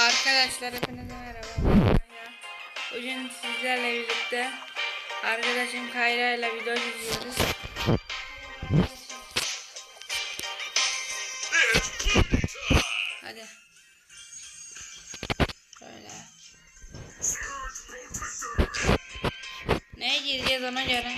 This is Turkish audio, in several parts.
Arkadaşlar hepinize merhaba. Bugün sizlerle birlikte arkadaşım Kayra ile video çekiyoruz. Hadi. Şöyle. Neye gireceğiz ona göre.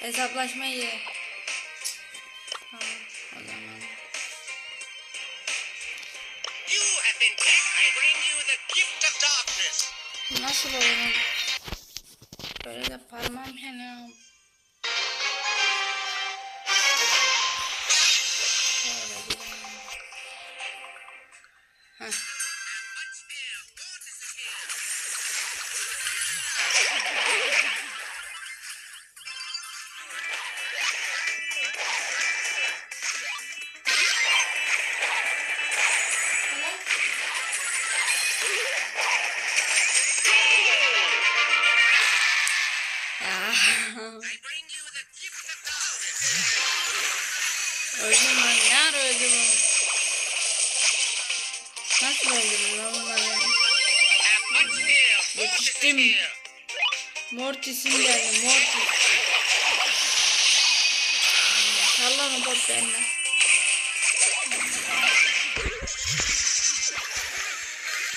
Hesaplaşma iyi. Tamam o zaman. Nasıl oyun? Böyle de parmağım yanıyor. Mortis is Yetiştim. here. Mortis'im geldi. Mortis. Sallanı bot benden.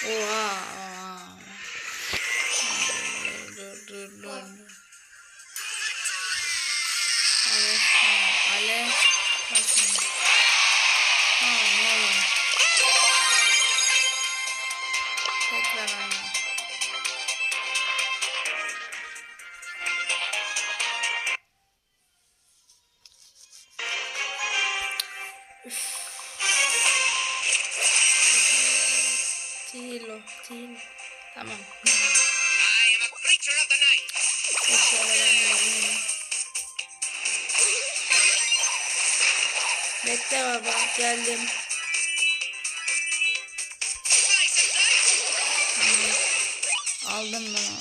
Oha. Dur dur dur. dur. Ale, ale, bakın. Tamam oğlum. Tekrar aynı. Bekle baba, geldim. Aldım bunu.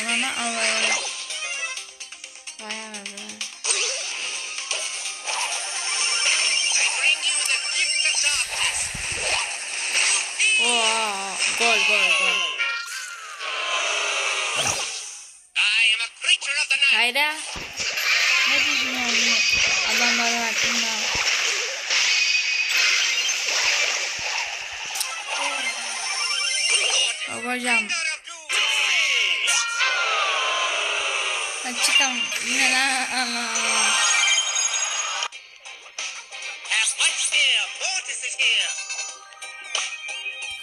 Ananı alayım. Dayanamadım. Oha, gol gol gol. I düşünüyorsun adamların hakkında? Babacım. Hadi çıkalım. Ne lan Allah Allah.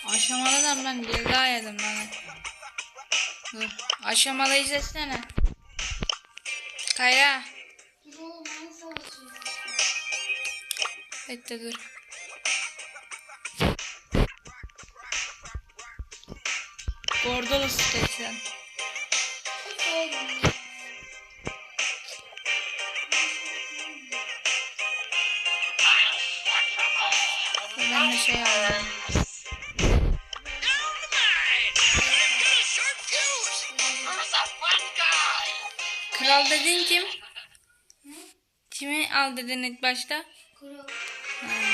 Aşamalıdan ben daha yedim lan. Dur. Aşamalı izlesene. Kayra. Bekle dur. Gordolu sitesinden. Ben de şey aldım. Down the mine. Kimi al dedin ilk başta? Ha. Mine.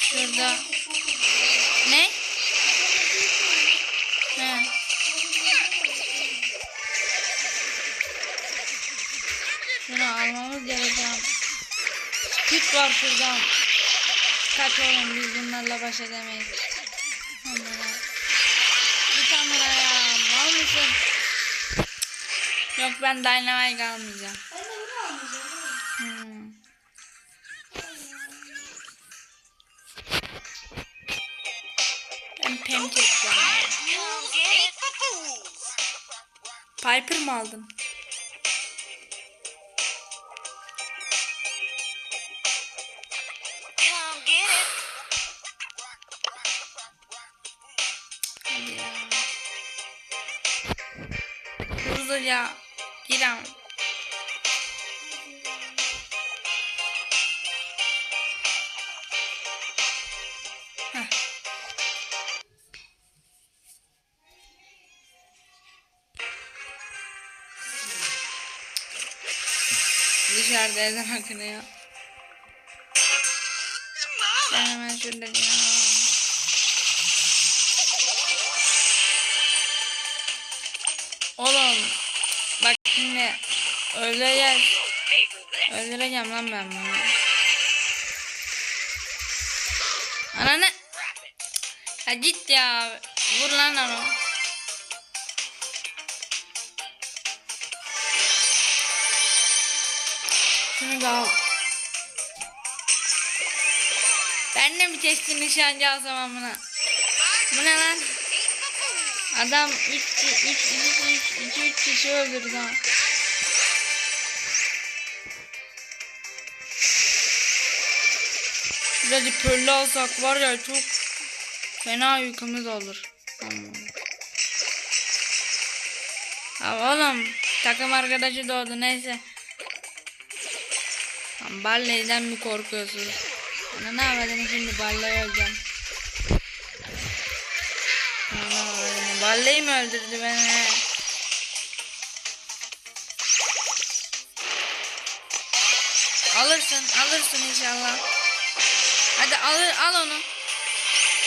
Şurada. Ne? He. Şunu almamız gerekiyor. Küt var şuradan. Kaç oğlum biz bunlarla baş edemeyiz. Onlara. Bir tane ya. Mal mısın? Yok ben Dynamite almayacağım. Hmm. Ben pem çekeceğim. Fools ain't for fools. Piper mı aldın? Hadi ya. Giram. Dışarıda ezan hakkında ya. Ben hemen şurada ya. Oğlum this. Öldüreceğim lan ben bunu. Ananı. Ha git ya. Vur lan onu. Şunu da al. Ben de mi kestim nişancı alsam amına? Bu ne lan? Adam 3 3 3 2 3 kişi öldürdü ha. Biraz pörlü alsak var ya çok fena yükümüz olur. Ha oğlum takım arkadaşı doğdu neyse. Lan Barley'den mi korkuyorsunuz? Ana ne yapalım şimdi Barley'i öleceğim. Ana Barley mi öldürdü beni? Alırsın alırsın inşallah. Hadi al, al onu.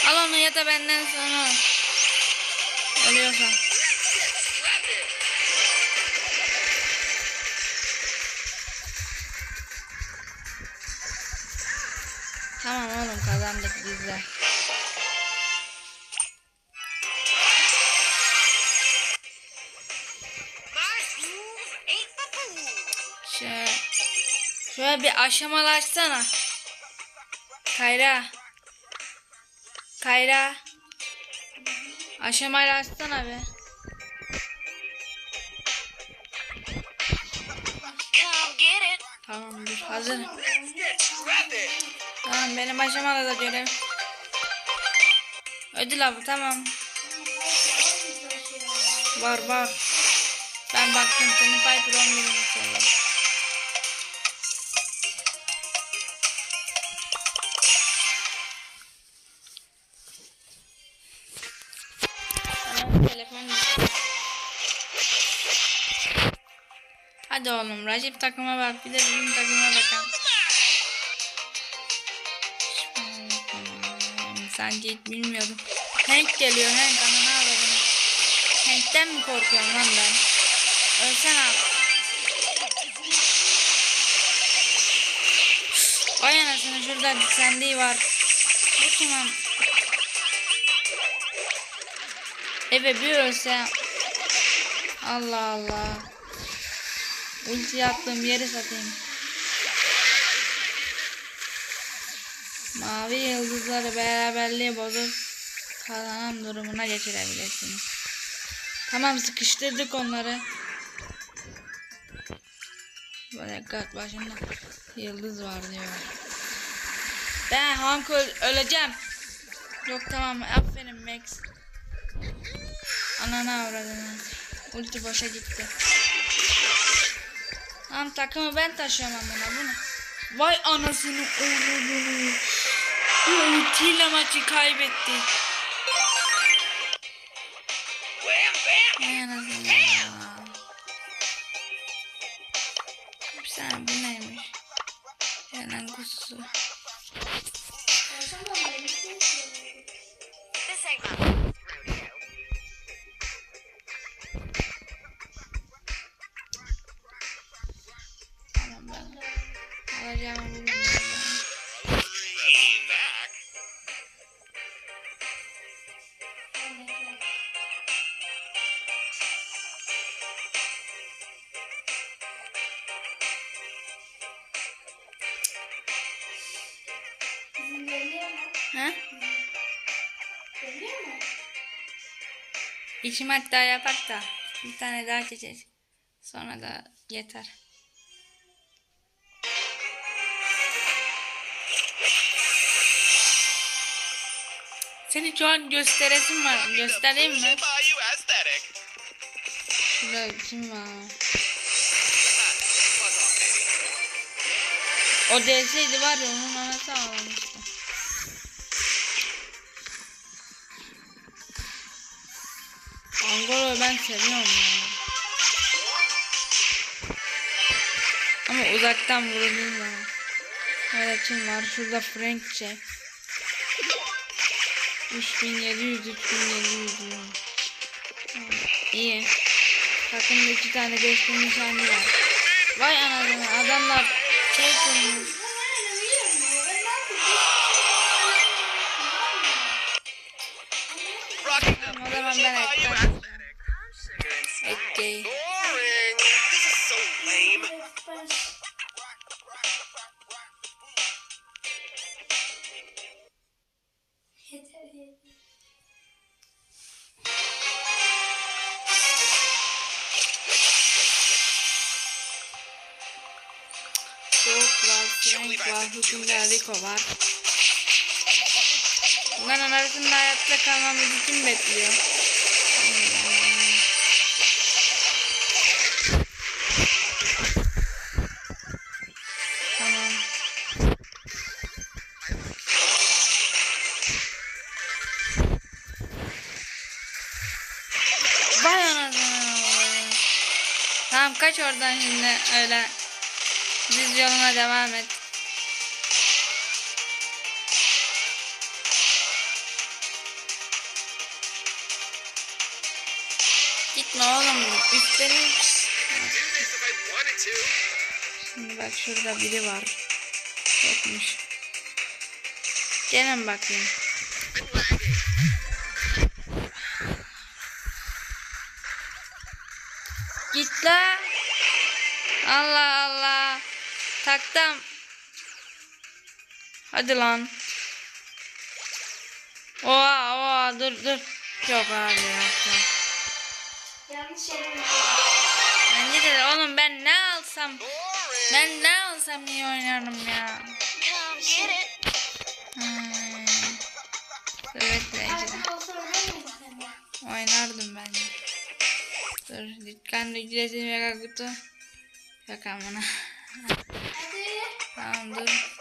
Al onu ya da benden sonra. Ölüyorsan. Tamam oğlum kazandık biz de. My shoes ain't the fool. Şöyle, şöyle bir aşamalaşsana. Kayra. Kayra. Be. Come get it. Tamam dur hazır. Wrap it. Tamam benim aşamada da görev. Ödül abi tamam. Var var. Ben baktım senin Piper 11 inşallah. Telefon. Hadi oğlum rakip takıma bak bir de bizim takıma bakalım. Hmm, Sanki hiç bilmiyordum. Hank geliyor Hank ananı avradını. Hank'ten mi korkuyorum lan ben? Ölsen abi. Vay anasını şurada sendeyi var. Bu tamam. Eve bir ölse. Allah Allah. Ulti attığım yeri satayım. Mavi yıldızları beraberliği bozup kazanan durumuna geçirebilirsiniz. Tamam sıkıştırdık onları. Böyle kat başında yıldız var diyor. Ben Hank öl- öleceğim. Yok tamam aferin Max. Ananı avradını. Ulti boşa gitti. Tamam takımı ben taşıyorum amına bunu. Vay anasını. Bu ultiyle maçı kaybettik. Vay anasını. Bir saniye bu neymiş? Hemen kutusu. This ain't Maç daha yapak da bir tane daha geçeceğiz. Sonra da yeter. Seni şu an gösteresim var. Göstereyim mi? Şurada kim var? O delseydi var ya onun anası ağlamıştı. Angolo'yu ben seviyorum ya. Ama uzaktan vurulduğum zaman. Evet kim var? Şurada Frank Jack. 3700 3700 diyor. Tamam, İyi. Takımda iki tane geçkin nişancı var. Vay anasını adamlar şey kurmuş. Frank var, hükümdar Rico var. Bunların arasında hayatta kalmamızı kim bekliyor? Oradan şimdi öyle düz yoluna devam et. Gitme oğlum. Üstlerin. Şimdi bak şurada biri var. Yokmuş. Gelin bakayım. Git la. Allah Allah. Taktım. Hadi lan. Oha oha dur dur. Yok abi yok. Yanlış yere mi? Bence de oğlum ben ne alsam ben ne alsam iyi oynarım ya. Hmm. Evet? Oynardım bence. Dur dükkan ücreti mega kutu. Amına. Hadi. tamam dur.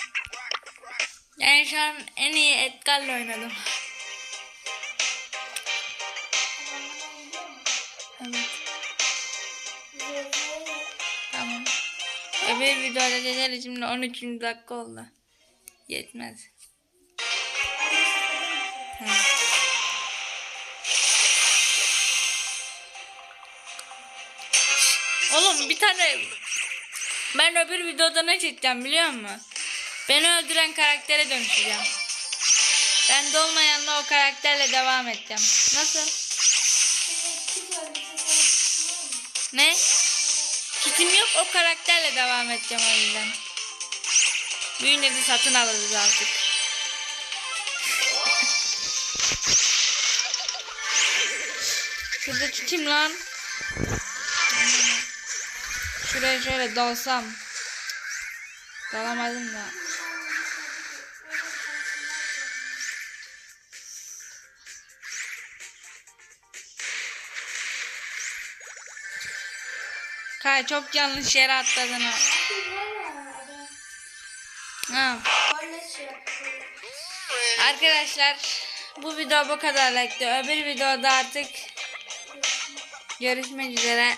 Yani şu an en iyi Edgar'la oynadım. Evet tamam. Öbür videoda dediler şimdi 13. dakika oldu. Yetmez. Oğlum bir tane ben öbür videoda ne çekeceğim biliyor musun? Beni öldüren karaktere dönüşeceğim. Ben de olmayanla o karakterle devam edeceğim. Nasıl? Ne? Kitim yok o karakterle devam edeceğim o yüzden. Büyünce de satın alırız artık. Şuradaki kim lan? Şuraya şöyle dalsam. Dalamadım da. Kay çok yanlış yere atladın ha. Ha. Arkadaşlar bu video bu kadarlıktı. Öbür videoda artık görüşmek üzere.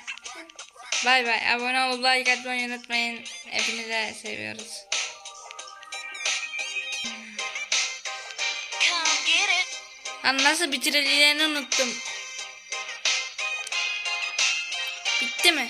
Bay bay. Abone olup like atmayı unutmayın. Hepinize seviyoruz. Lan nasıl bitireceğini unuttum. Bitti mi?